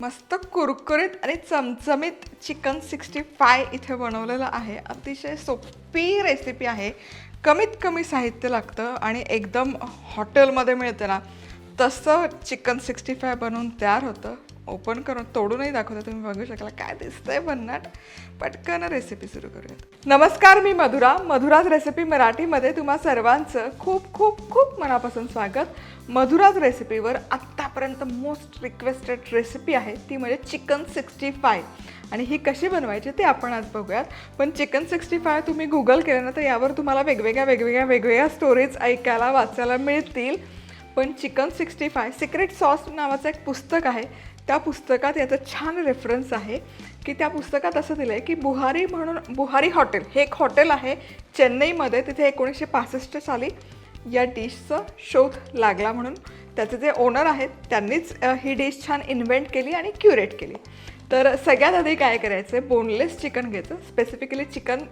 मस्त कुरकुरीत आणि चमचमीत चिकन सिक्स्टी फाय इथे बनवलेलं आहे. अतिशय सोपी रेसिपी आहे. कमीत कमी साहित्य लागतं आणि एकदम हॉटेलमध्ये मिळतं ना. तसं चिकन सिक्स्टी फाय बनवून तयार होतं. ओपन करून तोडूनही दाखवतं तुम्ही बघू शकाल काय दिसतंय भन्नाट. पटकन रेसिपी सुरू करूयात. नमस्कार मी मधुरा. मधुराज रेसिपी मराठीमध्ये तुम्हा सर्वांचं खूप खूप खूप मनापासून स्वागत. मधुराज रेसिपीवर आत्तापर्यंत मोस्ट रिक्वेस्टेड रेसिपी आहे ती म्हणजे चिकन सिक्स्टी फाय आणि ही कशी बनवायची ते आपण आज बघूयात. पण चिकन सिक्स्टी फाय तुम्ही गुगल केलं ना तर यावर तुम्हाला वेगवेगळ्या वेगवेगळ्या वेगवेगळ्या स्टोरीज ऐकायला वाचायला मिळतील. पण chicken sixty five secret sauce नावाचं एक पुस्तक आहे. त्या पुस्तकात याचं छान रेफरन्स आहे की त्या पुस्तकात असं दिलं आहे की बुहारी म्हणून बुहारी हॉटेल हे एक हॉटेल आहे चेन्नईमध्ये तिथे एकोणीसशे पासष्ट साली या डिशचा शोध लागला म्हणून. त्याचे जे ओनर आहेत त्यांनीच ही डिश छान इन्व्हेंट केली आणि क्युरेट केली. तर सगळ्यात आधी काय करायचं आहे बोनलेस चिकन घ्यायचं स्पेसिफिकली चिकन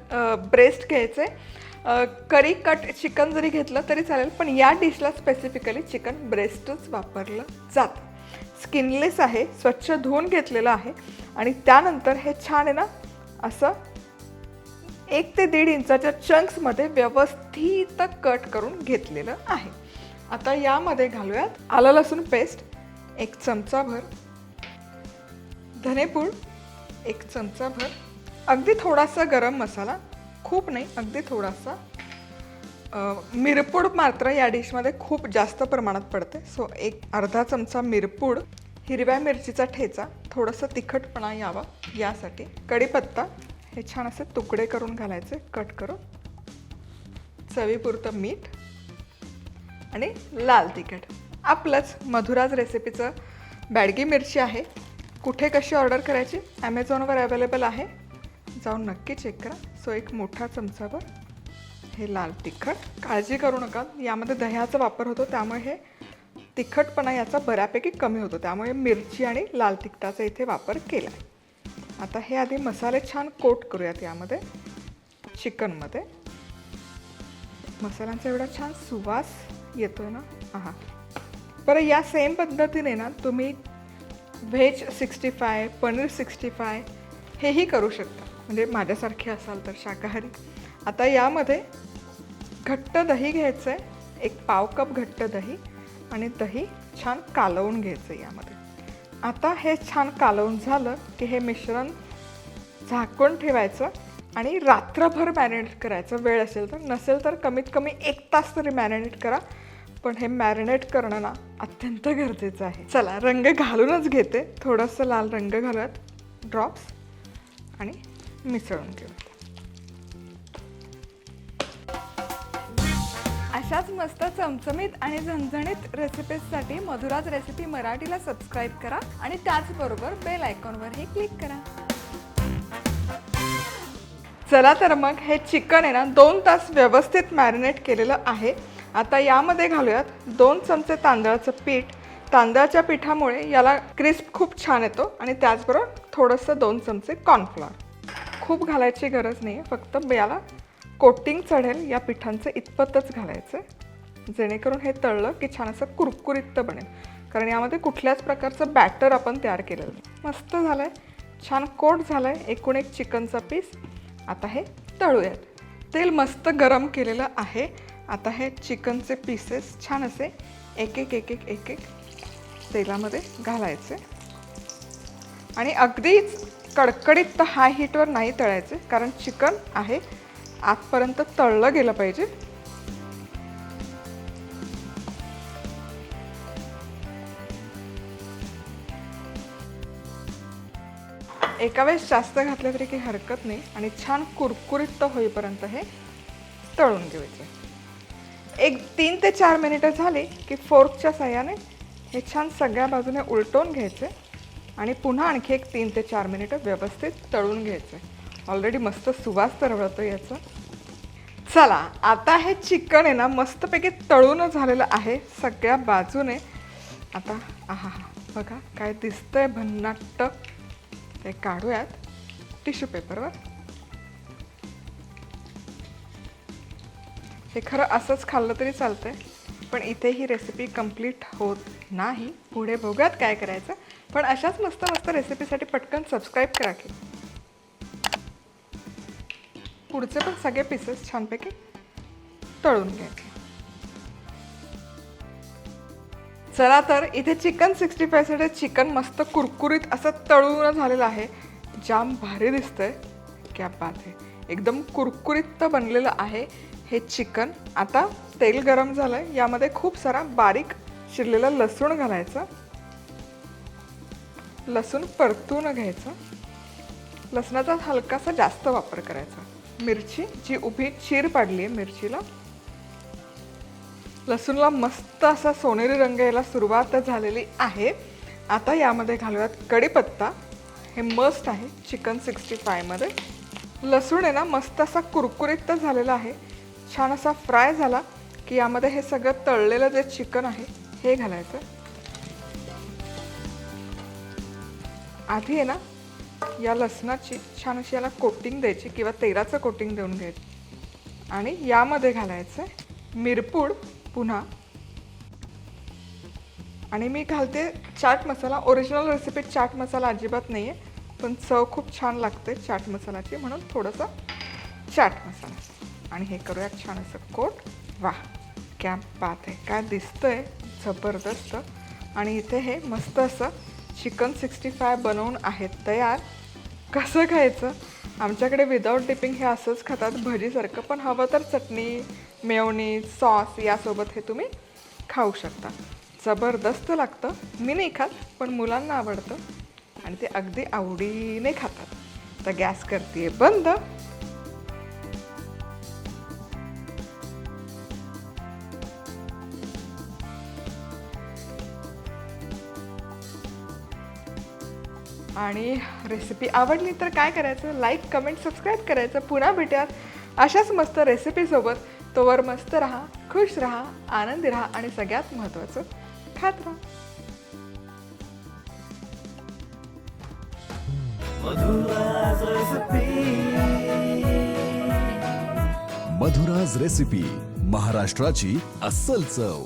ब्रेस्ट घ्यायचं आहे करी कट चिकन जरी घेतलं तरी चालेल पण या डिशला स्पेसिफिकली चिकन ब्रेस्टच वापरलं जातं. स्किनलेस आहे स्वच्छ धुवून घेतलेलं आहे आणि त्यानंतर हे छान आहे ना असं एक ते दीड इंचाच्या चंक्समध्ये व्यवस्थित कट करून घेतलेलं आहे. आता यामध्ये घालूयात आलं लसूण पेस्ट एक चमचाभर. धनेपूड एक चमचाभर. अगदी थोडासा गरम मसाला खूप नाही अगदी थोडासा मिरपूड मात्र या डिशमध्ये खूप जास्त प्रमाणात पडते. सो एक अर्धा चमचा मिरपूड हिरव्या मिरचीचा ठेचा थोडंसं तिखटपणा यावा यासाठी कढीपत्ता हे छान असे तुकडे करून घालायचे कट करून. चवीपुरतं मीठ आणि लाल तिखट. आपलंच मधुराज रेसिपीचं बॅडगी मिरची आहे. कुठे कशी ऑर्डर करायची? ॲमेझॉनवर अवेलेबल आहे. जाऊन नक्की चेक करा. सो एक मोठा चमचाभर हे लाल तिखट. काळजी करू नका. यामध्ये दह्याचा वापर होतो त्यामुळे हे तिखटपणा याचा बऱ्यापैकी कमी होतो. त्यामुळे मिरची आणि लाल तिखटाचा इथे वापर केला आहे आता हे आधी मसाले छान कोट करूयात यामध्ये चिकनमध्ये. मसाल्यांचा एवढा छान सुवास येतो ना? हां बरं या सेम पद्धतीने ना तुम्ही veg sixty five paneer sixty five हेही करू शकता. म्हणजे माझ्यासारखे असाल तर शाकाहारी. आता यामध्ये घट्ट दही घ्यायचं आहे एक पाव कप घट्ट दही आणि दही छान कालवून घ्यायचं आहे यामध्ये. आता हे छान कालवून झालं की हे मिश्रण झाकून ठेवायचं आणि रात्रभर मॅरिनेट करायचं. वेळ असेल तर नसेल तर कमीत कमी एक तास तरी मॅरिनेट करा. पण हे मॅरिनेट करणं ना अत्यंत गरजेचं आहे. चला रंग घालूनच घेते. थोडंसं लाल रंग घालत ड्रॉप्स आणि मिसळून घेऊयात अशाच मस्त चमचमीत आणि झणझणीत रेसिपीजसाठी मधुराज रेसिपी मराठीला सबस्क्राईब करा आणि त्याचबरोबर बेल आयकॉनवरही क्लिक करा. चला तर मग हे चिकन आहे ना दोन तास व्यवस्थित मॅरिनेट केलेलं आहे. आता यामध्ये घालूयात दोन चमचे तांदळाचं पीठ. तांदळाच्या पिठामुळे याला क्रिस्प खूप छान येतो आणि त्याचबरोबर थोडंसं दोन चमचे कॉर्नफ्लॉवर खूप घालायची गरज नाही आहे फक्त याला कोटिंग चढेल या पिठांचं इतपतच घालायचं जेणेकरून हे तळलं की छान असं कुरकुरीत बनेल. कारण यामध्ये कुठल्याच प्रकारचं बॅटर आपण तयार केलेलं नाही. मस्त झालं आहे छान कोट झालं आहे एकूण एक चिकनचा पीस आता हे तळूयात. तेल मस्त गरम केलेलं आहे. आता हे चिकनचे पीसेस छान असे एक एक एक एक एक एक तेलामध्ये घालायचे. आणि अगदीच कडकडीत तर हाय हीटवर नाही तळायचे कारण चिकन आहे. आतपर्यंत तळलं गेलं पाहिजे. एका वेळेस जास्त घातलं तरी काही हरकत नाही आणि छान कुरकुरीत होईपर्यंत हे तळून घ्यायचे. एक तीन ते चार मिनिटं झाली की फोर्कच्या साह्याने हे छान सगळ्या बाजूने उलटवून घ्यायचे आणि पुन्हा आणखी एक तीन ते चार मिनिटं व्यवस्थित तळून घ्यायचे. ऑलरेडी मस्त सुवास तरवळतो याचा. चला आता हे चिकन आहे ना मस्तपैकी तळून झालेलं आहे. सगळ्या बाजूने. आता आहा हा. बघा काय दिसतंय भन्नाट्ट ते काढूयात. टिश्यू पेपरवर. हे खरं असंच खाल्लं तरी चालतंय. पण इथे ही रेसिपी कंप्लीट होत नाही. पुढे बघूयात काय करायचं. पण अशाच मस्त मस्त रेसिपीसाठी पटकन सबस्क्राईब करा की. पुढचे पण सगळे पीसेस छानपैकी तळून घ्यायचे. चला तर इथे चिकन सिक्स्टी फायसाठी चिकन मस्त कुरकुरीत असं तळून झालेलं आहे. जाम भारी दिसतंय. क्या बात आहे एकदम कुरकुरीत बनलेलं आहे हे चिकन आता तेल गरम झालंय. यामध्ये खूप सारा बारीक चिरलेला लसूण घालायचा. लसूण परतून घ्यायचं. लसणाचा हलकासा जास्त वापर करायचा. मिरची जी उभी चीर पाडली आहे मिरचीला. लसूणला मस्त असा सोनेरी रंग यायला सुरुवात झालेली आहे. आता यामध्ये घालूयात कढीपत्ता. हे मस्त आहे चिकन सिक्स्टी फायमध्ये लसूण आहे ना मस्त असा कुरकुरीत तर झालेला आहे. छान असा फ्राय झाला की यामध्ये हे सगळं तळलेलं जे चिकन आहे हे घालायचं. आधी आहे ना या लसणाची छान अशी याला कोटिंग द्यायची किंवा तेलाचं कोटिंग देऊन घ्यायचं. आणि यामध्ये घालायचं मिरपूड पुन्हा. आणि मी घालते चाट मसाला. ओरिजिनल रेसिपीत चाट मसाला अजिबात नाही आहे पण चव खूप छान लागते चाट मसाल्याची म्हणून थोडंसं चाट मसाला. आणि हे करूया छान असं कोट. वा क्या बात आहे काय दिसतंय. जबरदस्त. आणि इथे हे मस्त असं चिकन सिक्स्टी फाय बनवून आहेत तयार. कसं खायचं? आमच्याकडे विदाऊट डिपिंग हे असंच खातात. भजीसारखं पण हवं तर चटणी मेवणी सॉस यासोबत हे तुम्ही खाऊ शकता. जबरदस्त लागतं. मी नाही खात पण मुलांना आवडतं. आणि ते अगदी आवडीने खातात. तर गॅस करते बंद. आणि रेसिपी आवडली तर काय करायचं? लाईक कमेंट सबस्क्राईब करायचं. पुन्हा भेटूयात अशाच मस्त रेसिपीसोबत तोवर मस्त राहा खुश राहा आनंदी राहा आणि सगळ्यात महत्त्वाचं खात राहा. मधुराज रेसिपी महाराष्ट्राची अस्सल चव.